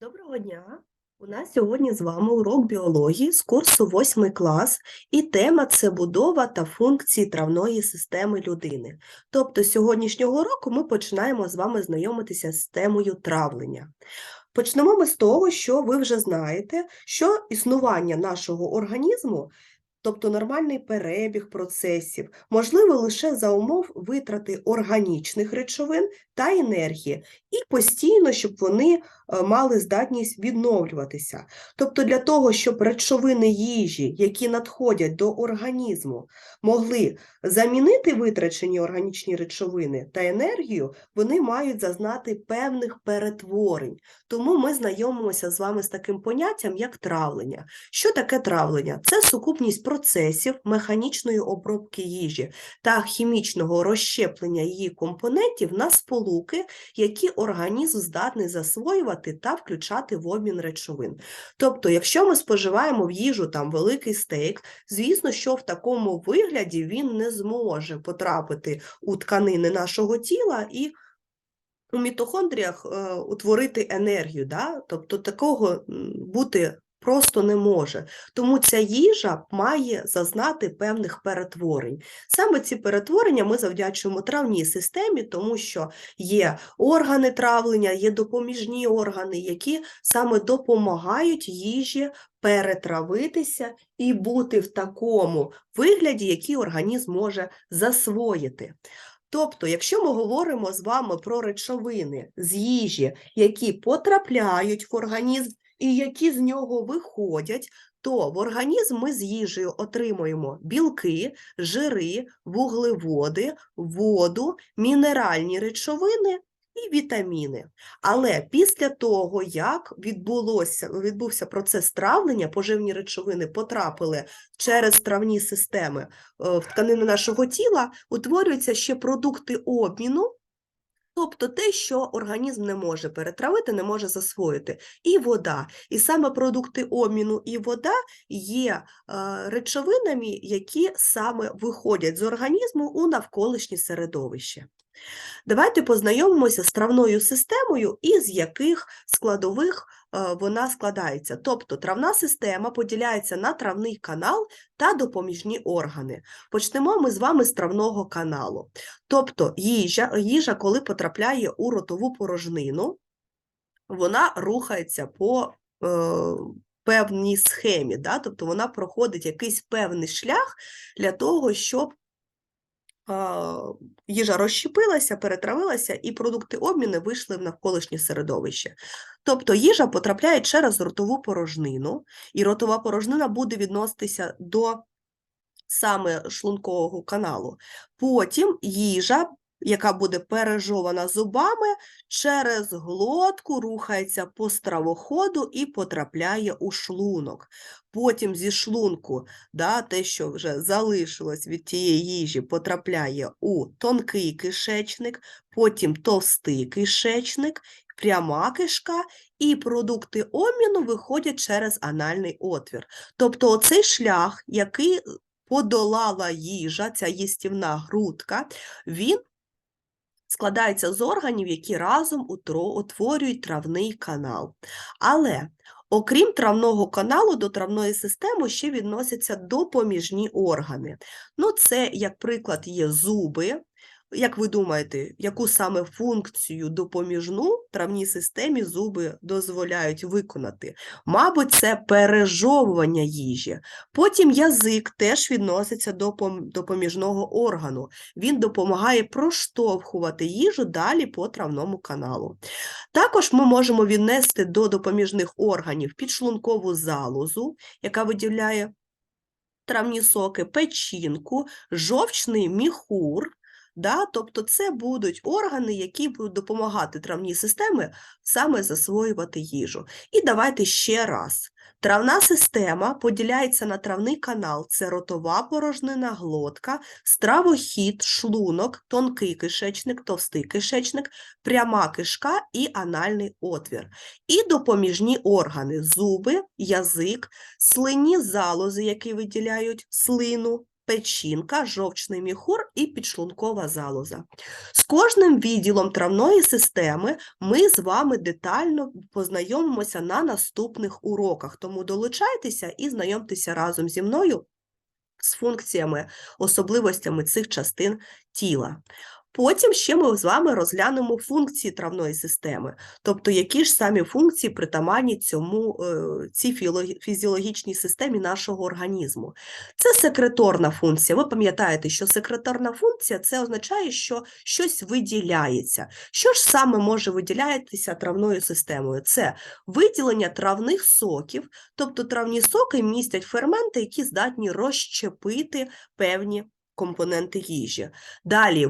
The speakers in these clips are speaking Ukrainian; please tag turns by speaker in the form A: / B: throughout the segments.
A: Доброго дня! У нас сьогодні з вами урок біології з курсу 8 клас, і тема це будова та функції травної системи людини. Тобто, з сьогоднішнього року ми починаємо з вами знайомитися з темою травлення. Почнемо ми з того, що ви вже знаєте, що існування нашого організму, тобто нормальний перебіг процесів, можливо лише за умов витрати органічних речовин та енергії, і постійно, щоб вони е, мали здатність відновлюватися. Тобто для того, щоб речовини їжі, які надходять до організму, могли замінити витрачені органічні речовини та енергію, вони мають зазнати певних перетворень. Тому ми знайомимося з вами з таким поняттям, як травлення. Що таке травлення? Це сукупність процесів механічної обробки їжі та хімічного розщеплення її компонентів на сполуки, які організм здатний засвоювати та включати в обмін речовин. Тобто, якщо ми споживаємо в їжу там великий стейк, звісно, що в такому вигляді він не зможе потрапити у тканини нашого тіла і у мітохондріях е, утворити енергію. Да? Тобто такого бути просто не може. Тому ця їжа має зазнати певних перетворень. Саме ці перетворення ми завдячуємо травній системі, тому що є органи травлення, є допоміжні органи, які саме допомагають їжі перетравитися і бути в такому вигляді, який організм може засвоїти. Тобто, якщо ми говоримо з вами про речовини з їжі, які потрапляють в організм і які з нього виходять, то в організм ми з їжею отримуємо білки, жири, вуглеводи, воду, мінеральні речовини і вітаміни. Але після того, як відбулося, відбувся процес травлення, поживні речовини потрапили через травні системи е, в тканини нашого тіла, утворюються ще продукти обміну, тобто те, що організм не може перетравити, не може засвоїти, і вода. І саме продукти обміну і вода є е, речовинами, які саме виходять з організму у навколишнє середовище. Давайте познайомимося з травною системою і з яких складових вона складається. Тобто травна система поділяється на травний канал та допоміжні органи. Почнемо ми з вами з травного каналу. Тобто їжа, їжа коли потрапляє у ротову порожнину, вона рухається по е, певній схемі, да? тобто вона проходить якийсь певний шлях для того, щоб їжа розщепилася, перетравилася, і продукти обміну вийшли в навколишнє середовище. Тобто їжа потрапляє через ротову порожнину, і ротова порожнина буде відноситися до саме шлункового каналу. Потім їжа, яка буде пережована зубами, через глотку рухається по стравоходу і потрапляє у шлунок. Потім зі шлунку, да, те, що вже залишилось від тієї їжі, потрапляє у тонкий кишечник, потім товстий кишечник, пряма кишка, і продукти обміну виходять через анальний отвір. Тобто оцей шлях, який подолала їжа, ця їстівна грудка, він складається з органів, які разом утворюють травний канал. Але окрім травного каналу, до травної системи ще відносяться допоміжні органи. Ну, це, як приклад, є зуби. Як ви думаєте, яку саме функцію допоміжну травній системі зуби дозволяють виконати? Мабуть, це пережовування їжі. Потім язик теж відноситься до допоміжного органу. Він допомагає проштовхувати їжу далі по травному каналу. Також ми можемо віднести до допоміжних органів підшлункову залозу, яка виділяє травні соки, печінку, жовчний міхур. Да? Тобто це будуть органи, які будуть допомагати травній системі саме засвоювати їжу. І давайте ще раз. Травна система поділяється на травний канал, це ротова порожнина, глотка, стравохід, шлунок, тонкий кишечник, товстий кишечник, пряма кишка і анальний отвір. І допоміжні органи – зуби, язик, слинні залози, які виділяють слину, печінка, жовчний міхур і підшлункова залоза. З кожним відділом травної системи ми з вами детально познайомимося на наступних уроках, тому долучайтеся і знайомтеся разом зі мною з функціями, особливостями цих частин тіла. Потім ще ми з вами розглянемо функції травної системи, тобто які ж самі функції притаманні цьому, е, цій фізіологічній системі нашого організму. Це секреторна функція. Ви пам'ятаєте, що секреторна функція це означає, що щось виділяється. Що ж саме може виділятися травною системою? Це виділення травних соків, тобто травні соки містять ферменти, які здатні розщепити певні компоненти їжі. Далі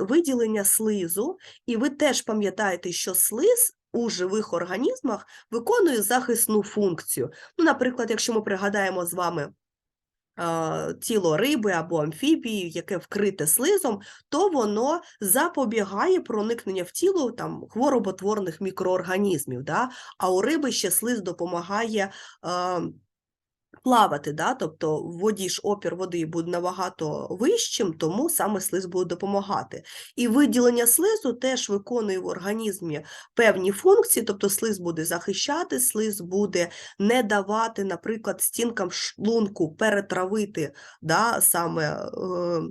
A: виділення слизу, і ви теж пам'ятаєте, що слиз у живих організмах виконує захисну функцію. Ну, наприклад, якщо ми пригадаємо з вами тіло риби або амфібії, яке вкрите слизом, то воно запобігає проникнення в тіло там, хвороботворних мікроорганізмів. Да? А у риби ще слиз допомагає. е, плавати, да? тобто в воді ж опір води буде набагато вищим, тому саме слиз буде допомагати. І виділення слизу теж виконує в організмі певні функції, тобто слиз буде захищати, слиз буде не давати, наприклад, стінкам шлунку перетравити да, саме. Е,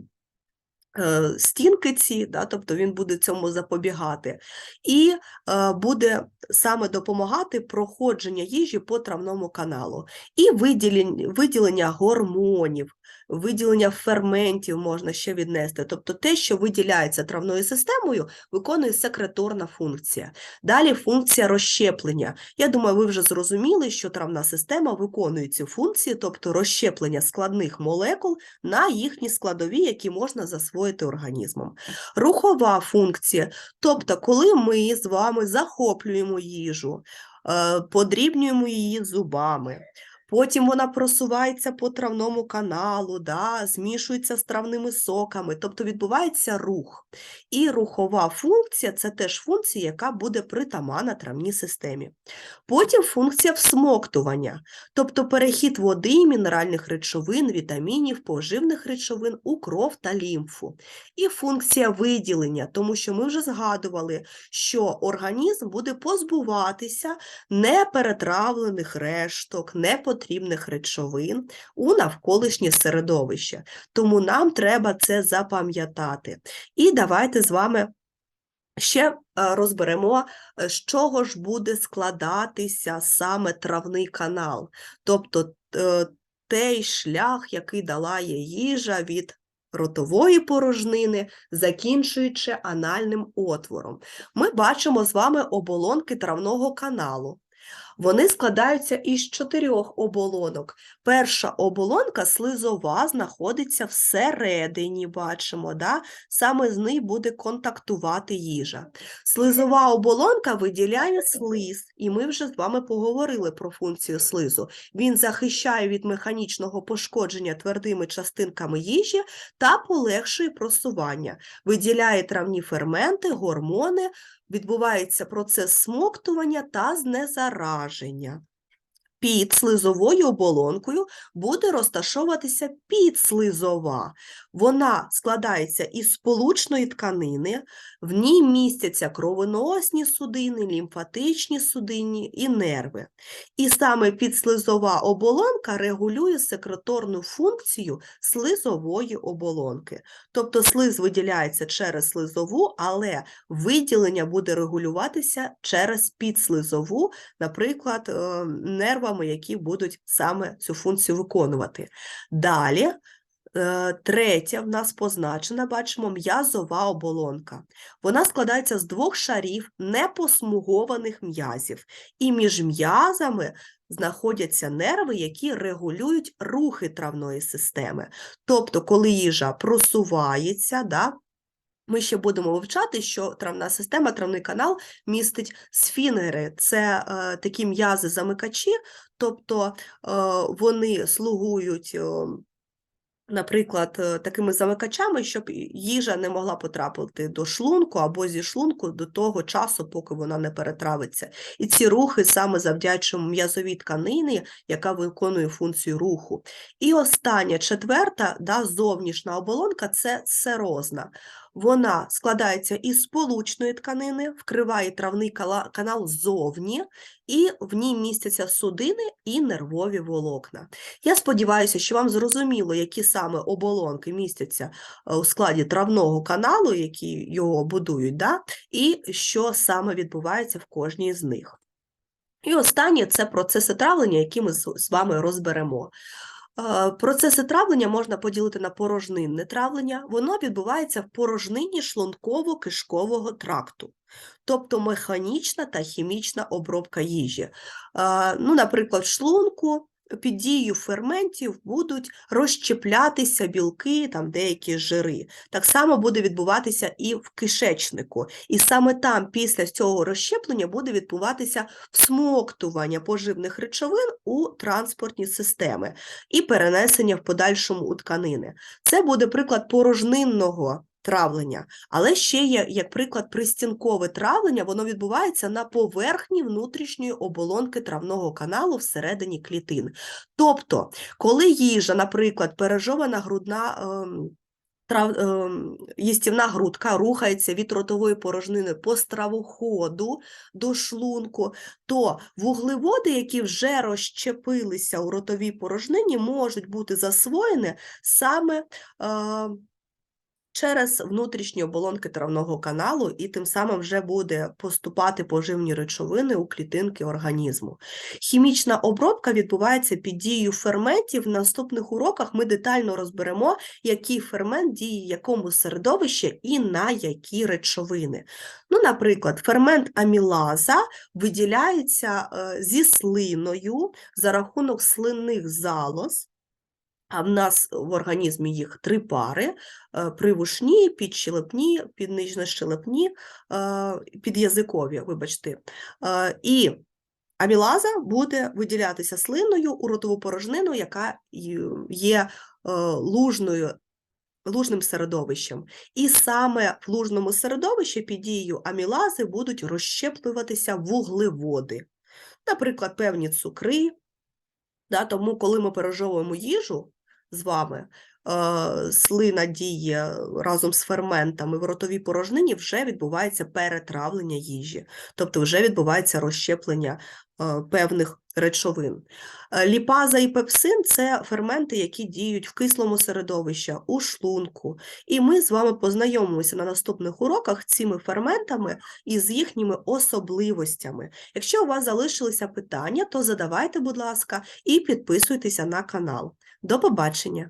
A: Стінки ці, да, тобто він буде цьому запобігати, і е, буде саме допомагати проходження їжі по травному каналу. І виділення, виділення гормонів, виділення ферментів можна ще віднести. Тобто те, що виділяється травною системою, виконує секреторна функція. Далі функція розщеплення. Я думаю, ви вже зрозуміли, що травна система виконує цю функцію, тобто розщеплення складних молекул на їхні складові, які можна засвоїти організмом. Рухова функція, тобто, коли ми з вами захоплюємо їжу, е, подрібнюємо її зубами. Потім вона просувається по травному каналу, да, змішується з травними соками, тобто відбувається рух. І рухова функція це теж функція, яка буде притаманна травній системі. Потім функція всмоктування, тобто перехід води, мінеральних речовин, вітамінів, поживних речовин у кров та лімфу. І функція виділення, тому що ми вже згадували, що організм буде позбуватися неперетравлених решток, непотрібних речовин у навколишнє середовище. Тому нам треба це запам'ятати. І давайте з вами ще е, розберемо, е, з чого ж буде складатися саме травний канал, тобто е, той шлях, який долає їжа від ротової порожнини, закінчуючи анальним отвором. Ми бачимо з вами оболонки травного каналу. Вони складаються із чотирьох оболонок. Перша оболонка слизова знаходиться всередині, бачимо, да? саме з нею буде контактувати їжа. Слизова оболонка виділяє слиз, і ми вже з вами поговорили про функцію слизу. Він захищає від механічного пошкодження твердими частинками їжі та полегшує просування, виділяє травні ферменти, гормони, відбувається процес смоктування та знезараження враження. Під слизовою оболонкою буде розташовуватися підслизова. Вона складається із сполучної тканини, в ній містяться кровоносні судини, лімфатичні судини і нерви. І саме підслизова оболонка регулює секреторну функцію слизової оболонки. Тобто слиз виділяється через слизову, але виділення буде регулюватися через підслизову, наприклад, е, нервами, які будуть саме цю функцію виконувати. Далі, е, третя в нас позначена, бачимо, м'язова оболонка. Вона складається з двох шарів непосмугованих м'язів, і між м'язами знаходяться нерви, які регулюють рухи травної системи. Тобто, коли їжа просувається, да, ми ще будемо вивчати, що травна система, травний канал містить сфінери, це е, такі м'язи-замикачі, тобто е, вони слугують е, наприклад, е, такими замикачами, щоб їжа не могла потрапити до шлунку або зі шлунку до того часу, поки вона не перетравиться. І ці рухи саме завдячуємо м'язовій тканині, яка виконує функцію руху. І остання, четверта, да, зовнішня оболонка це серозна. Вона складається із сполучної тканини, вкриває травний канал ззовні, і в ній містяться судини і нервові волокна. Я сподіваюся, що вам зрозуміло, які саме оболонки містяться е, у складі травного каналу, які його будують, да? і що саме відбувається в кожній з них. І останнє це процеси травлення, які ми з з вами розберемо. Е, Процеси травлення можна поділити на порожнинне травлення. Воно відбувається в порожнині шлунково-кишкового тракту, тобто механічна та хімічна обробка їжі. Е, Ну, наприклад, в шлунку під дією ферментів будуть розщеплятися білки, там деякі жири. Так само буде відбуватися і в кишечнику. І саме там, після цього розщеплення, буде відбуватися всмоктування поживних речовин у транспортні системи і перенесення в подальшому у тканини. Це буде приклад порожнинного травлення, але ще є, як приклад, пристінкове травлення, воно відбувається на поверхні внутрішньої оболонки травного каналу всередині клітин. Тобто, коли їжа, наприклад, пережована грудна. ем, Трав, ем, їстівна грудка рухається від ротової порожнини по стравоходу до шлунку, то вуглеводи, які вже розщепилися у ротовій порожнині, можуть бути засвоєні саме е, через внутрішні оболонки травного каналу, і тим самим вже буде поступати поживні речовини у клітинки організму. Хімічна обробка відбувається під дією ферментів. В наступних уроках ми детально розберемо, який фермент діє якому середовищі і на які речовини. Ну, наприклад, фермент амілаза виділяється е, зі слиною за рахунок слинних залоз. А в нас в організмі їх три пари: е, привушні, підщелепні, піднижнощелепні, е, підязикові, вибачте. Е, І амілаза буде виділятися слиною у ротову порожнину, яка є лужною. Лужним середовищем. І саме в лужному середовищі під дією амілази будуть розщеплюватися вуглеводи, наприклад, певні цукри, Да, тому, коли ми пережовуємо їжу з вами, слина діє разом з ферментами в ротовій порожнині, вже відбувається перетравлення їжі, тобто вже відбувається розщеплення е, певних речовин. Е, Ліпаза і пепсин це ферменти, які діють в кислому середовищі, у шлунку. І ми з вами познайомимося на наступних уроках цими ферментами і з їхніми особливостями. Якщо у вас залишилися питання, то задавайте, будь ласка, і підписуйтеся на канал. До побачення!